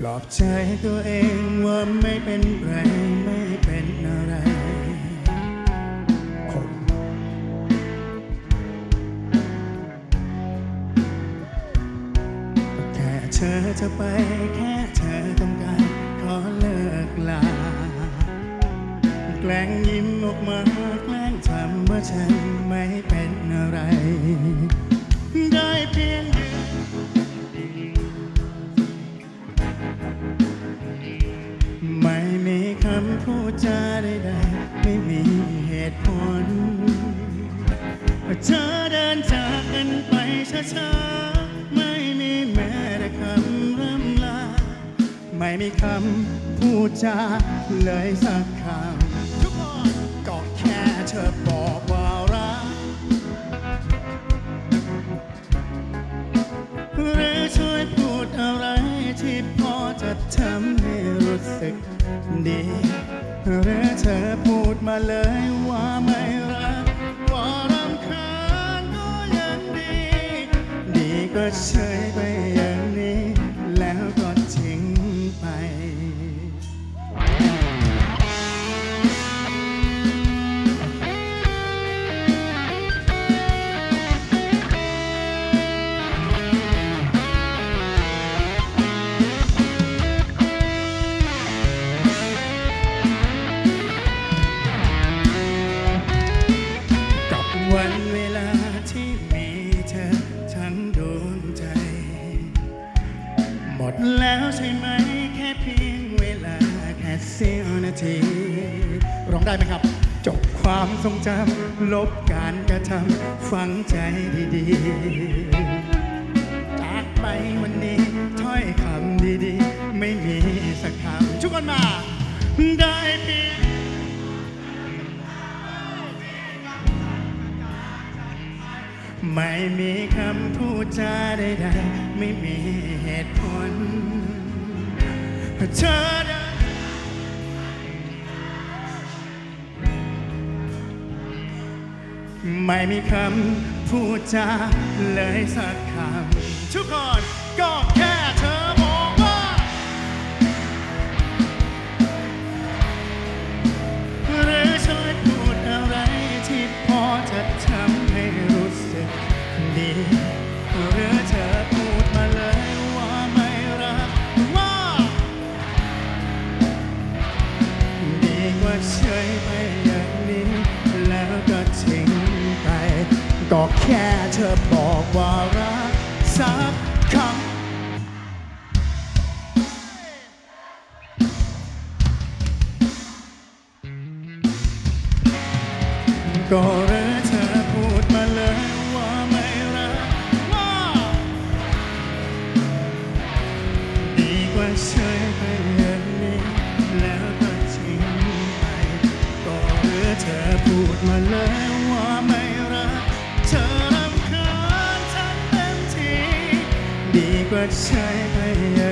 ปลอบใจตัวเองว่าไม่เป็นไรไม่เป็นอะไรแค่เธอจะไปแค่เธอต้องการขอเลิกลา แกล้งำพูดจาใดๆไม่มีเหตุผล เธอเดินจากกันไปช้าๆ ไม่มีแม้แต่คำร่ำลา ไม่มีคำพูดจาเลยสักคำทุกคนก็แค่เธอบอกว่ารักหรือช่วยพูดอะไรที่พอจะทำให้รู้สึกดี หรือเธอพูดมาเลย ด แล้วใช่ไหมแค่เพียงเวลาแค่เสี้ยวนาที ร้องได้ไหมครับ จบความทรงจำลบการกระทำฝังใจดีๆ จากไปวันนี้ถ้อยคำดีๆ ไม่มีสักคำทุกคนมา ได้เพียงไม่มีคำพูดจาใดๆ ไม่มีเหตุผลเธอเดินไม่มีคำพูดจาเลยสักคำทุกคนก็แค่เธอบอกว่า หรือช่วยพูดอะไรที่พอจะทำให้รู้สึกดีหรือเธอ ก็แค่เธอบอกว่ารักสักคำก็หรือเดีกว่าใช้ไปอย่